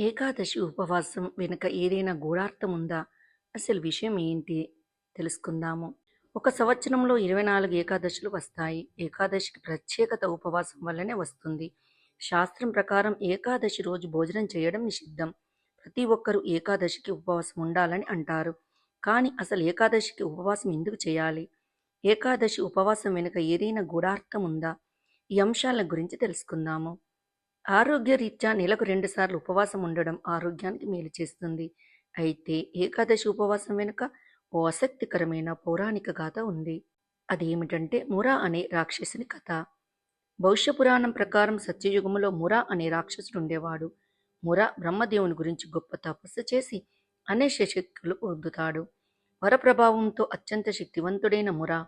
ఏకాదశి ఉపవాసం వెనుక ఏదైనా గూఢార్థం ఉందా అసలు విషయం ఏంటి? తెలుసుకుందాము. ఒక సంవత్సరంలో ఇరవై నాలుగు ఏకాదశులు వస్తాయి. ఏకాదశికి ప్రత్యేకత ఉపవాసం వల్లనే వస్తుంది. శాస్త్రం ప్రకారం ఏకాదశి రోజు భోజనం చేయడం నిషిద్ధం. ప్రతి ఒక్కరూ ఏకాదశికి ఉపవాసం ఉండాలని అంటారు. కానీ అసలు ఏకాదశికి ఉపవాసం ఎందుకు చేయాలి? ఏకాదశి ఉపవాసం వెనుక ఏదైనా గూఢార్థం ఉందా ఈ అంశాల గురించి తెలుసుకుందాము. ఆరోగ్యరీత్యా నెలకు రెండుసార్లు ఉపవాసం ఉండడం ఆరోగ్యానికి మేలు చేస్తుంది. అయితే ఏకాదశి ఉపవాసం వెనుక ఓ ఆసక్తికరమైన పౌరాణిక గాథ ఉంది. అదేమిటంటే మురా అనే రాక్షసుని కథ. భవిష్య పురాణం ప్రకారం సత్యయుగములో మురా అనే రాక్షసుడు ఉండేవాడు. మురా బ్రహ్మదేవుని గురించి గొప్ప తపస్సు చేసి అనేక శక్తులు పొందుతాడు. వరప్రభావంతో అత్యంత శక్తివంతుడైన మురా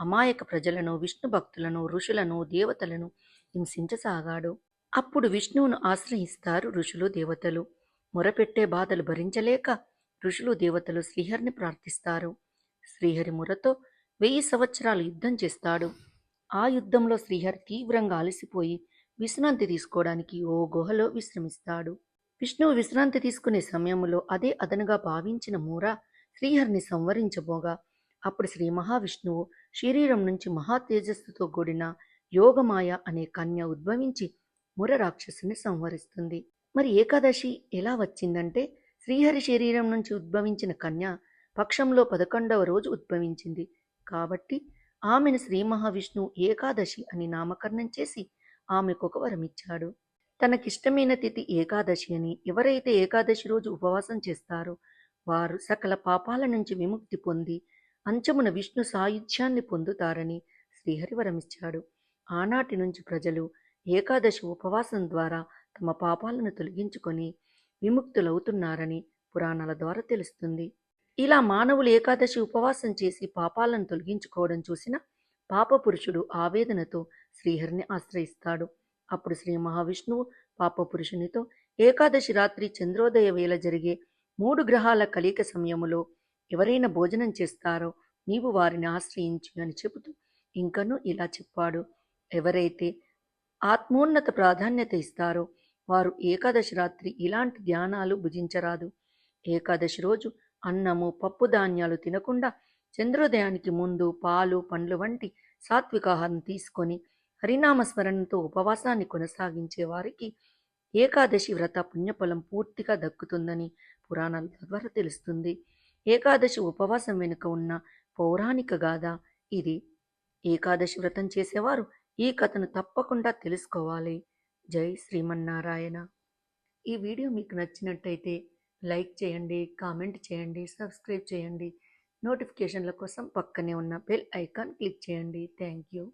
అమాయక ప్రజలను విష్ణు భక్తులను ఋషులను దేవతలను హింసించసాగాడు. అప్పుడు విష్ణువును ఆశ్రయిస్తారు ఋషులు దేవతలు. మొరపెట్టే బాధలు భరించలేక ఋషులు దేవతలు శ్రీహరిని ప్రార్థిస్తారు. శ్రీహరి మురతో వెయ్యి సంవత్సరాలు యుద్ధం చేస్తాడు. ఆ యుద్ధంలో శ్రీహరి తీవ్రంగా అలసిపోయి విశ్రాంతి తీసుకోవడానికి ఓ గుహలో విశ్రమిస్తాడు. విష్ణువు విశ్రాంతి తీసుకునే సమయంలో అదే అదనుగా భావించిన మూర శ్రీహరిని సంవరించబోగా. అప్పుడు శ్రీ మహావిష్ణువు శరీరం నుంచి మహా తేజస్సుతో కూడిన యోగమాయ అనే కన్య ఉద్భవించి ముర రాక్షసుని సంహరిస్తుంది. మరి ఏకాదశి ఎలా వచ్చిందంటే శ్రీహరి శరీరం నుంచి ఉద్భవించిన కన్య పక్షంలో పదకొండవ రోజు ఉద్భవించింది. కాబట్టి ఆమెను శ్రీ మహావిష్ణువు ఏకాదశి అని నామకరణం చేసి ఆమెకు ఒక వరమిచ్చాడు తనకిష్టమైన తిథి ఏకాదశి అని ఎవరైతే ఏకాదశి రోజు ఉపవాసం చేస్తారో వారు సకల పాపాల నుంచి విముక్తి పొంది అంచమున విష్ణు సాయుధ్యాన్ని పొందుతారని శ్రీహరి వరమిచ్చాడు. ఆనాటి నుంచి ప్రజలు ఏకాదశి ఉపవాసం ద్వారా తమ పాపాలను తొలగించుకొని విముక్తులవుతున్నారని పురాణాల ద్వారా తెలుస్తుంది. ఇలా మానవులు ఏకాదశి ఉపవాసం చేసి పాపాలను తొలగించుకోవడం చూసిన పాపపురుషుడు ఆవేదనతో శ్రీహరిని ఆశ్రయిస్తాడు. అప్పుడు శ్రీ మహావిష్ణువు పాపపురుషునితో ఏకాదశి రాత్రి చంద్రోదయ వేళ జరిగే మూడు గ్రహాల కలిక సమయములో ఎవరైనా భోజనం చేస్తారో నీవు వారిని ఆశ్రయించు అని చెబుతూ ఇంకనూ ఇలా చెప్పాడు. ఎవరైతే ఆత్మోన్నత ప్రాధాన్యత ఇస్తారో వారు ఏకాదశి రాత్రి ఇలాంటి ధ్యానాలు భుజించరాదు. ఏకాదశి రోజు అన్నము పప్పు ధాన్యాలు తినకుండా చంద్రోదయానికి ముందు పాలు పండ్లు వంటి సాత్వికాహారం తీసుకొని హరినామస్మరణతో ఉపవాసాన్ని కొనసాగించే వారికి ఏకాదశి వ్రత పుణ్యఫలం పూర్తిగా దక్కుతుందని పురాణాల ద్వారా తెలుస్తుంది. ఏకాదశి ఉపవాసం వెనుక ఉన్న పౌరాణిక గాథ ఇది. ఏకాదశి వ్రతం చేసేవారు ఈ కథను తప్పకుండా తెలుసుకోవాలి. జై శ్రీమన్నారాయణ. ఈ వీడియో మీకు నచ్చినట్టయితే లైక్ చేయండి కామెంట్ చేయండి సబ్స్క్రైబ్ చేయండి. నోటిఫికేషన్ల కోసం పక్కనే ఉన్న బెల్ ఐకాన్ క్లిక్ చేయండి. Thank you.